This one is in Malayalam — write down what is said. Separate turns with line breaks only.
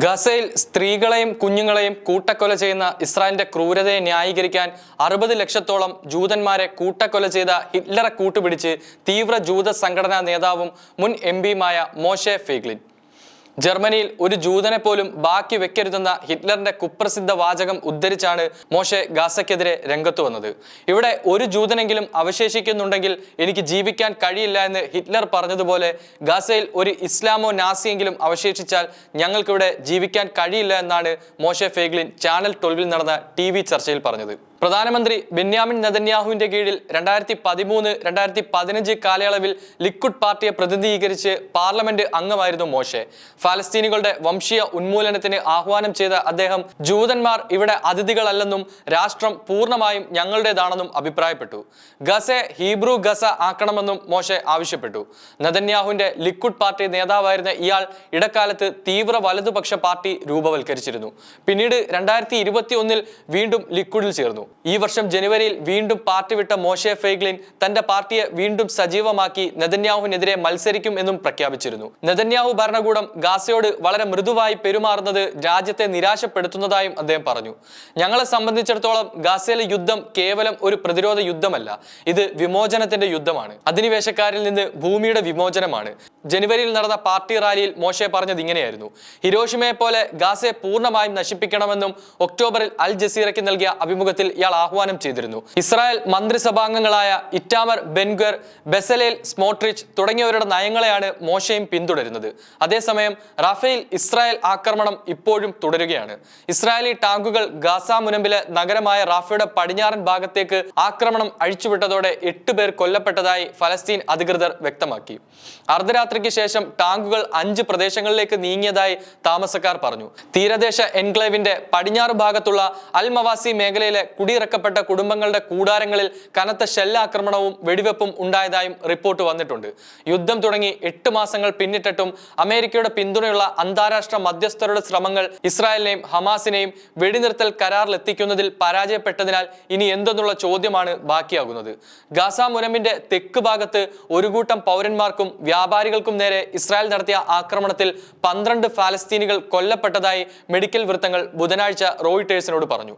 ഗസയിൽ സ്ത്രീകളെയും കുഞ്ഞുങ്ങളെയും കൂട്ടക്കൊല ചെയ്യുന്ന ഇസ്രായേലിന്റെ ക്രൂരതയെ ന്യായീകരിക്കാൻ അറുപത് ലക്ഷത്തോളം ജൂതന്മാരെ കൂട്ടക്കൊല ചെയ്ത ഹിറ്റ്ലറെ കൂട്ടുപിടിച്ച് തീവ്ര ജൂത സംഘടനാ നേതാവും മുൻ എം പിയുമായ മോഷെ ഫേഗ്ലിൻ. ജർമ്മനിയിൽ ഒരു ജൂതനെ പോലും ബാക്കി വെക്കരുതെന്ന ഹിറ്റ്ലറിന്റെ കുപ്രസിദ്ധ വാചകം ഉദ്ധരിച്ചാണ് മോശെ ഗാസയ്ക്കെതിരെ രംഗത്ത് വന്നത്. ഇവിടെ ഒരു ജൂതനെങ്കിലും അവശേഷിക്കുന്നുണ്ടെങ്കിൽ എനിക്ക് ജീവിക്കാൻ കഴിയില്ല എന്ന് ഹിറ്റ്ലർ പറഞ്ഞതുപോലെ ഗാസയിൽ ഒരു ഇസ്ലാമോ നാസിയെങ്കിലും അവശേഷിച്ചാൽ ഞങ്ങൾക്കിവിടെ ജീവിക്കാൻ കഴിയില്ല എന്നാണ് മോശെ ഫേഗ്ലിൻ ചാനൽ ട്വൽവിൽ നടന്ന ടി ചർച്ചയിൽ പറഞ്ഞത്. പ്രധാനമന്ത്രി ബെന്യാമിൻ നെതന്യാഹുവിന്റെ കീഴിൽ രണ്ടായിരത്തി പതിമൂന്ന് രണ്ടായിരത്തി പതിനഞ്ച് കാലയളവിൽ ലിക്വിഡ് പാർട്ടിയെ പ്രതിനിധീകരിച്ച് പാർലമെന്റ് അംഗമായിരുന്നു മോശെ. ഫലസ്തീനികളുടെ വംശീയ ഉന്മൂലനത്തിന് ആഹ്വാനം ചെയ്ത അദ്ദേഹം ജൂതന്മാർ ഇവിടെ അതിഥികളല്ലെന്നും രാഷ്ട്രം പൂർണമായും ഞങ്ങളുടേതാണെന്നും അഭിപ്രായപ്പെട്ടു. ഗസെ ഹീബ്രു ഗസ ആക്കണമെന്നും മോശെ ആവശ്യപ്പെട്ടു. നെതന്യാഹുവിന്റെ ലിക്വിഡ് പാർട്ടി നേതാവായിരുന്ന ഇയാൾ ഇടക്കാലത്ത് തീവ്ര വലതുപക്ഷ പാർട്ടി രൂപവൽക്കരിച്ചിരുന്നു. പിന്നീട് രണ്ടായിരത്തി ഇരുപത്തി ഒന്നിൽ വീണ്ടും ലിക്വിഡിൽ ചേർന്നു. ഈ വർഷം ജനുവരിയിൽ വീണ്ടും പാർട്ടി വിട്ട മോശെ ഫെയ്ഗ്ലിൻ തന്റെ പാർട്ടിയെ വീണ്ടും സജീവമാക്കി നെതന്യാഹുവിനെതിരെ മത്സരിക്കും എന്നും പ്രഖ്യാപിച്ചിരുന്നു. നെതന്യാഹു ഭരണകൂടം ഗാസയോട് വളരെ മൃദുവായി പെരുമാറുന്നത് രാജ്യത്തെ നിരാശപ്പെടുത്തുന്നതായും അദ്ദേഹം പറഞ്ഞു. ഞങ്ങളെ സംബന്ധിച്ചിടത്തോളം ഗാസയിലെ യുദ്ധം കേവലം ഒരു പ്രതിരോധ യുദ്ധമല്ല ഇത് വിമോചനത്തിന്റെ യുദ്ധമാണ്. അധിനിവേശക്കാരിൽ നിന്ന് ഭൂമിയുടെ വിമോചനമാണ്. ജനുവരിയിൽ നടന്ന പാർട്ടി റാലിയിൽ മോശെ പറഞ്ഞത് ഇങ്ങനെയായിരുന്നു. ഹിരോഷിമയെ പോലെ ഗാസയെ പൂർണമായും നശിപ്പിക്കണമെന്നും ഒക്ടോബറിൽ അൽ ജസീറയ്ക്ക് നൽകിയ അഭിമുഖത്തിൽ ഇയാൾ ആഹ്വാനം ചെയ്തിരുന്നു. Israel മന്ത്രിസഭാംഗങ്ങളായ Itamar Ben Gvir Bezalel Smotrich തുടങ്ങിയവരുടെ നയങ്ങളെയാണ് മോശയും പിന്തുടരുന്നത്. അതേസമയം റാഫേൽ ഇസ്രായേൽ ആക്രമണം ഇപ്പോഴും തുടരുകയാണ്. ഇസ്രായേലി ടാങ്കുകൾ ഗാസ മുനമ്പിലെ നഗരമായ റാഫയുടെ പടിഞ്ഞാറൻ ഭാഗത്തേക്ക് ആക്രമണം അഴിച്ചുവിട്ടതോടെ എട്ട് പേർ കൊല്ലപ്പെട്ടതായി ഫലസ്തീൻ അധികൃതർ വ്യക്തമാക്കി. അർദ്ധരാത്രിക്ക് ശേഷം ടാങ്കുകൾ അഞ്ച് പ്രദേശങ്ങളിലേക്ക് നീങ്ങിയതായി താമസക്കാർ പറഞ്ഞു. തീരദേശ എൻക്ലേവിന്റെ പടിഞ്ഞാറ് ഭാഗത്തുള്ള അൽ മവാസി മേഖലയിലെ കുടിയിറക്കപ്പെട്ട കുടുംബങ്ങളുടെ കൂടാരങ്ങളിൽ കനത്ത ഷെല്ലാക്രമണവും വെടിവെപ്പും ഉണ്ടായതായും റിപ്പോർട്ട് വന്നിട്ടുണ്ട്. യുദ്ധം തുടങ്ങി എട്ട് മാസങ്ങൾ പിന്നിട്ടിട്ടും അമേരിക്കയുടെ പിന്തുണയുള്ള അന്താരാഷ്ട്ര മധ്യസ്ഥരുടെ ശ്രമങ്ങൾ ഇസ്രായേലിനെയും ഹമാസിനെയും വെടിനിർത്തൽ കരാറിലെത്തിക്കുന്നതിൽ പരാജയപ്പെട്ടതിനാൽ ഇനി എന്തെന്നുള്ള ചോദ്യമാണ് ബാക്കിയാകുന്നത്. ഗാസ മുനമ്പിന്റെ തെക്ക് ഭാഗത്ത് ഒരു കൂട്ടം പൗരന്മാർക്കും വ്യാപാരികൾക്കും നേരെ ഇസ്രായേൽ നടത്തിയ ആക്രമണത്തിൽ പന്ത്രണ്ട് ഫലസ്തീനികൾ കൊല്ലപ്പെട്ടതായി മെഡിക്കൽ വൃത്തങ്ങൾ ബുധനാഴ്ച റോയിട്ടേഴ്സിനോട് പറഞ്ഞു.